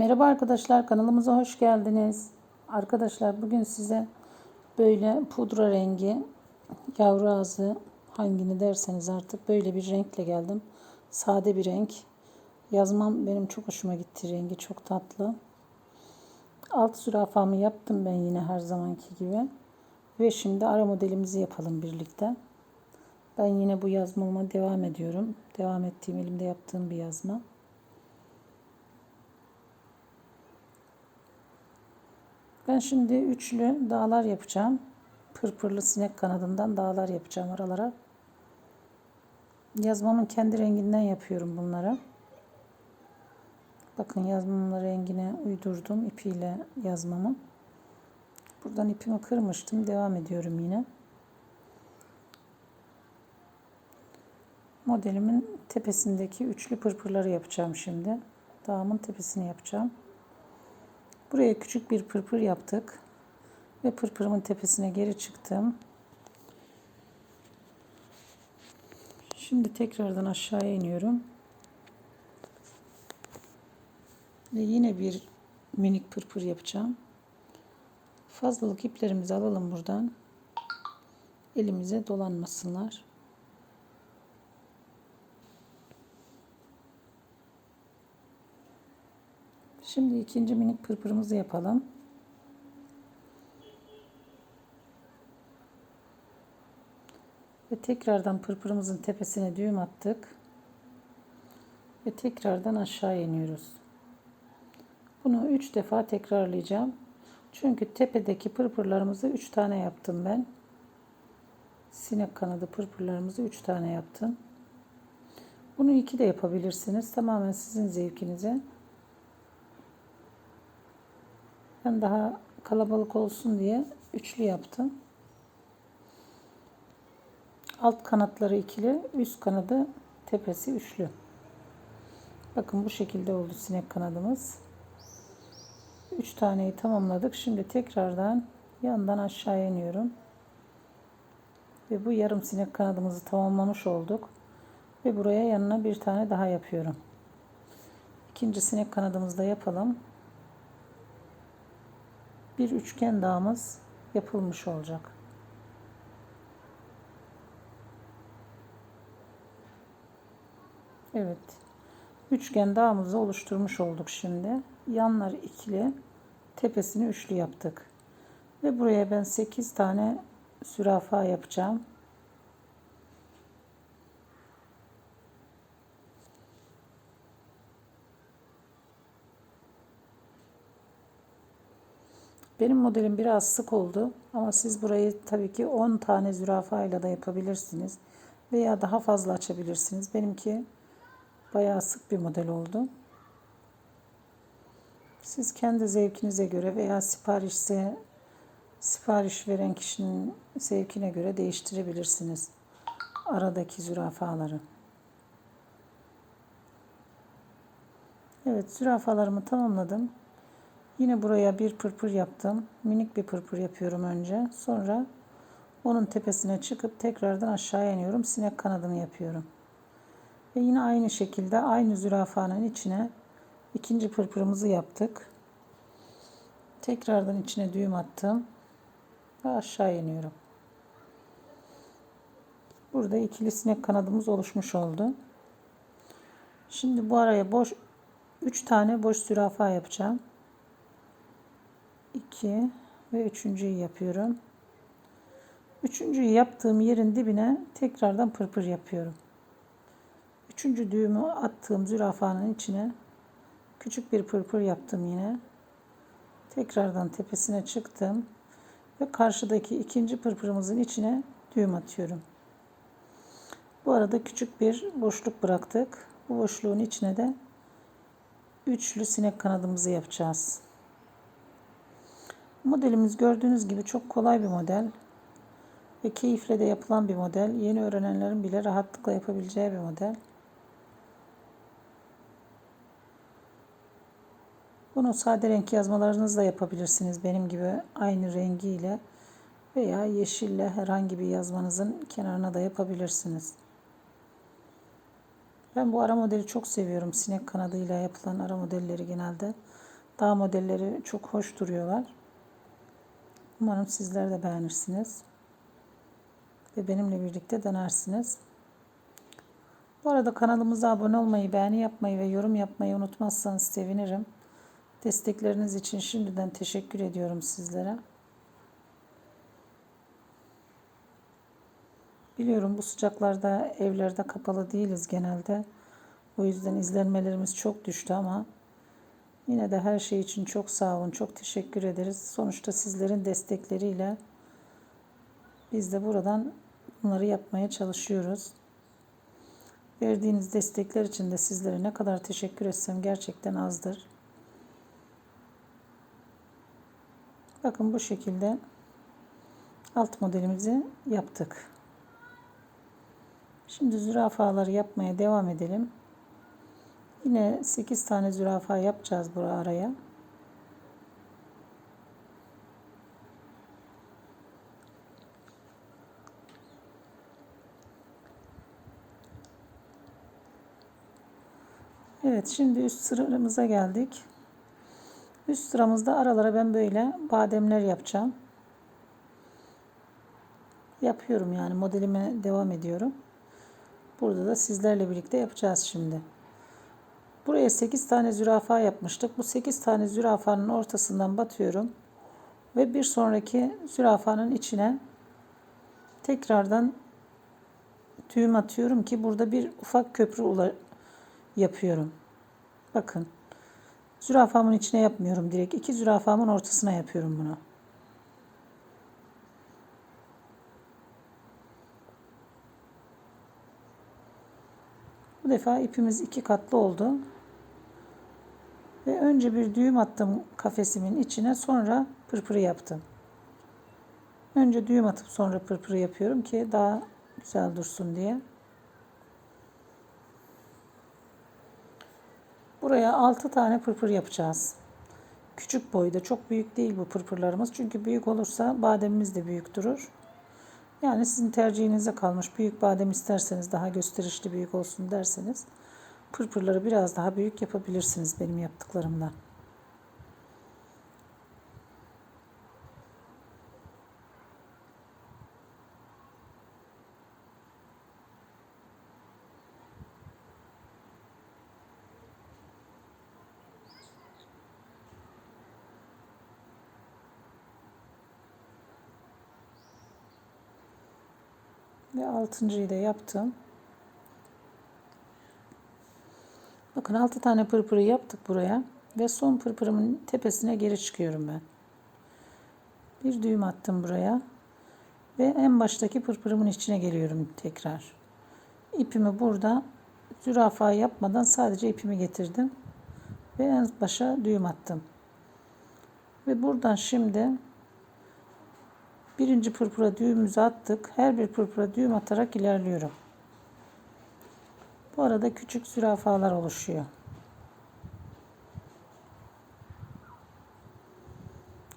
Merhaba arkadaşlar kanalımıza hoş geldiniz. Arkadaşlar bugün size böyle pudra rengi yavru ağzı hangini derseniz artık böyle bir renkle geldim. Sade bir renk. Yazmam benim çok hoşuma gitti rengi çok tatlı. Alt zürafamı yaptım ben yine her zamanki gibi. Ve şimdi ara modelimizi yapalım birlikte. Ben yine bu yazmama devam ediyorum. Devam ettiğim elimde yaptığım bir yazma. Ben şimdi üçlü dağlar yapacağım. Pırpırlı sinek kanadından dağlar yapacağım aralara. Yazmamın kendi renginden yapıyorum bunları. Bakın yazmamın rengine uydurdum ipiyle yazmamı. Buradan ipimi kırmıştım. Devam ediyorum yine. Modelimin tepesindeki üçlü pırpırları yapacağım şimdi. Dağımın tepesini yapacağım. Buraya küçük bir pırpır yaptık. Ve pırpırımın tepesine geri çıktım. Şimdi tekrardan aşağıya iniyorum. Ve yine bir minik pırpır yapacağım. Fazlalık iplerimizi alalım buradan. Elimize dolanmasınlar. Şimdi ikinci minik pırpırımızı yapalım. Ve tekrardan pırpırımızın tepesine düğüm attık. Ve tekrardan aşağı iniyoruz. Bunu 3 defa tekrarlayacağım. Çünkü tepedeki pırpırlarımızı 3 tane yaptım ben. Sinek kanadı pırpırlarımızı 3 tane yaptım. Bunu 2 de yapabilirsiniz. Tamamen sizin zevkinize. Ben daha kalabalık olsun diye üçlü yaptım. Alt kanatları ikili, üst kanadı tepesi üçlü. Bakın bu şekilde oldu sinek kanadımız. Üç taneyi tamamladık. Şimdi tekrardan yandan aşağı iniyorum. Ve bu yarım sinek kanadımızı tamamlamış olduk. Ve buraya yanına bir tane daha yapıyorum. İkinci sinek kanadımızı da yapalım bir üçgen dağımız yapılmış olacak. Evet. Üçgen dağımızı oluşturmuş olduk şimdi. Yanlar ikili, tepesini üçlü yaptık. Ve buraya ben 8 tane zürafa yapacağım. Benim modelim biraz sık oldu ama siz burayı tabii ki 10 tane zürafa ile de yapabilirsiniz veya daha fazla açabilirsiniz. Benimki bayağı sık bir model oldu. Siz kendi zevkinize göre veya siparişse sipariş veren kişinin zevkine göre değiştirebilirsiniz aradaki zürafaları. Evet zürafalarımı tamamladım. Yine buraya bir pırpır yaptım. Minik bir pırpır yapıyorum önce. Sonra onun tepesine çıkıp tekrardan aşağı iniyorum. Sinek kanadını yapıyorum. Ve yine aynı şekilde aynı zürafanın içine ikinci pırpırımızı yaptık. Tekrardan içine düğüm attım. Ve aşağı iniyorum. Burada ikili sinek kanadımız oluşmuş oldu. Şimdi bu araya boş 3 tane boş zürafa yapacağım. 2 ve üçüncüyü yapıyorum. Üçüncüyü yaptığım yerin dibine tekrardan pırpır yapıyorum. Üçüncü düğümü attığım zürafanın içine küçük bir pırpır yaptım yine. Tekrardan tepesine çıktım ve karşıdaki ikinci pırpırımızın içine düğüm atıyorum. Bu arada küçük bir boşluk bıraktık. Bu boşluğun içine de üçlü sinek kanadımızı yapacağız. Modelimiz gördüğünüz gibi çok kolay bir model ve keyifle de yapılan bir model. Yeni öğrenenlerin bile rahatlıkla yapabileceği bir model. Bunu sade renk yazmalarınızla yapabilirsiniz. Benim gibi aynı rengiyle veya yeşille herhangi bir yazmanızın kenarına da yapabilirsiniz. Ben bu ara modeli çok seviyorum. Sinek kanadıyla yapılan ara modelleri genelde Dağ modelleri çok hoş duruyorlar. Umarım sizler de beğenirsiniz. Ve benimle birlikte denersiniz. Bu arada kanalımıza abone olmayı, beğeni yapmayı ve yorum yapmayı unutmazsanız sevinirim. Destekleriniz için şimdiden teşekkür ediyorum sizlere. Biliyorum bu sıcaklarda evlerde kapalı değiliz genelde. O yüzden izlenmelerimiz çok düştü ama yine de her şey için çok sağ olun, çok teşekkür ederiz. Sonuçta sizlerin destekleriyle biz de buradan bunları yapmaya çalışıyoruz. Verdiğiniz destekler için de sizlere ne kadar teşekkür etsem gerçekten azdır. Bakın bu şekilde alt modelimizi yaptık. Şimdi zürafaları yapmaya devam edelim. Yine 8 tane zürafa yapacağız buraya araya. Evet şimdi üst sıramıza geldik. Üst sıramızda aralara ben böyle bademler yapacağım. Yapıyorum yani modelime devam ediyorum. Burada da sizlerle birlikte yapacağız şimdi. Buraya 8 tane zürafa yapmıştık. Bu 8 tane zürafanın ortasından batıyorum. Ve bir sonraki zürafanın içine tekrardan düğüm atıyorum ki burada bir ufak köprü yapıyorum. Bakın. Zürafamın içine yapmıyorum direkt. İki zürafamın ortasına yapıyorum bunu. Bu defa ipimiz iki katlı oldu. Ve önce bir düğüm attım kafesimin içine sonra pırpırı yaptım. Önce düğüm atıp sonra pırpırı yapıyorum ki daha güzel dursun diye. Buraya 6 tane pırpır yapacağız. Küçük boyda çok büyük değil bu pırpırlarımız. Çünkü büyük olursa bademimiz de büyük durur. Yani sizin tercihinize kalmış. Büyük badem isterseniz daha gösterişli büyük olsun derseniz pırpırları biraz daha büyük yapabilirsiniz benim yaptıklarımdan. Ve altıncıyı da yaptım. Bakın altı tane pırpırı yaptık buraya. Ve son pırpırımın tepesine geri çıkıyorum ben. Bir düğüm attım buraya. Ve en baştaki pırpırımın içine geliyorum tekrar. İpimi burada zürafa yapmadan sadece ipimi getirdim. Ve en başa düğüm attım. Ve buradan şimdi Birinci pırpıra düğümümüzü attık. Her bir pırpıra düğüm atarak ilerliyorum. Bu arada küçük zürafalar oluşuyor.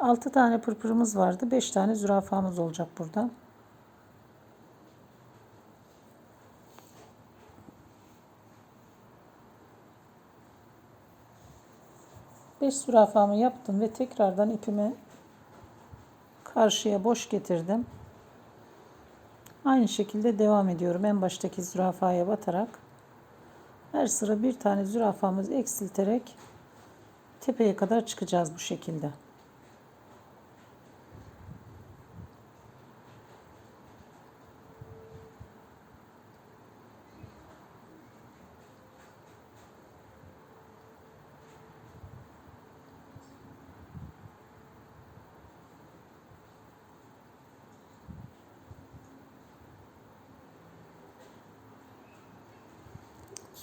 Altı tane pırpırımız vardı. Beş tane zürafamız olacak burada. Beş zürafamı yaptım ve tekrardan ipimi Karşıya boş getirdim. Aynı şekilde devam ediyorum. En baştaki zürafaya batarak. Her sıra bir tane zürafamızı eksilterek tepeye kadar çıkacağız bu şekilde.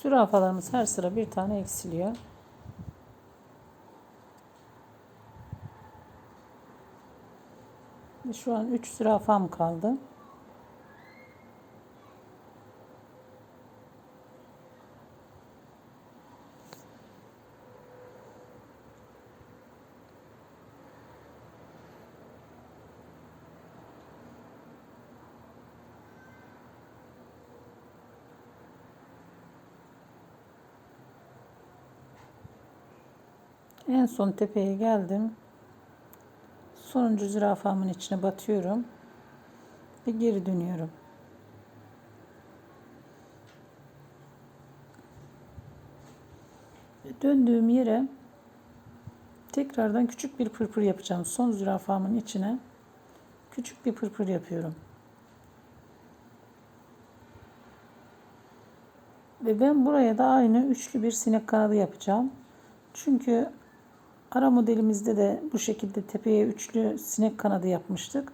Zürafalarımız her sıra bir tane eksiliyor. Şu an 3 zürafam kaldı. En son tepeye geldim. Sonuncu zürafamın içine batıyorum. Ve geri dönüyorum. Ve döndüğüm yere tekrardan küçük bir pırpır yapacağım. Son zürafamın içine küçük bir pırpır yapıyorum. Ve ben buraya da aynı üçlü bir sinek kanadı yapacağım. Çünkü ara modelimizde de bu şekilde tepeye üçlü sinek kanadı yapmıştık.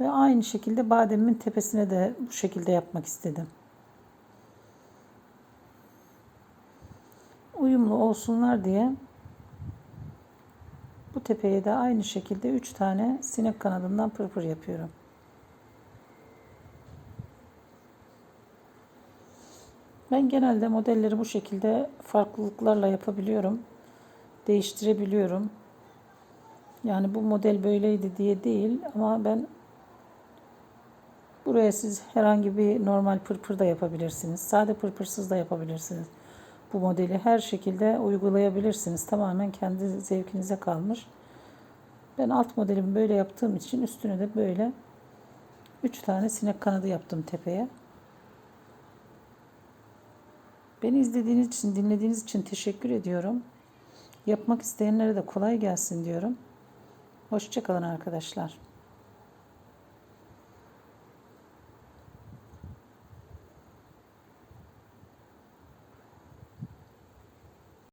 Ve aynı şekilde bademimin tepesine de bu şekilde yapmak istedim. Uyumlu olsunlar diye bu tepeye de aynı şekilde 3 tane sinek kanadından pırpır yapıyorum. Ben genelde modelleri bu şekilde farklılıklarla yapabiliyorum. Değiştirebiliyorum. Yani bu model böyleydi diye değil ama ben buraya siz herhangi bir normal pırpır da yapabilirsiniz. Sade pırpırsız da yapabilirsiniz. Bu modeli her şekilde uygulayabilirsiniz. Tamamen kendi zevkinize kalmış. Ben alt modelimi böyle yaptığım için üstüne de böyle 3 tane sinek kanadı yaptım tepeye. Beni izlediğiniz için, dinlediğiniz için teşekkür ediyorum. Yapmak isteyenlere de kolay gelsin diyorum. Hoşçakalın arkadaşlar.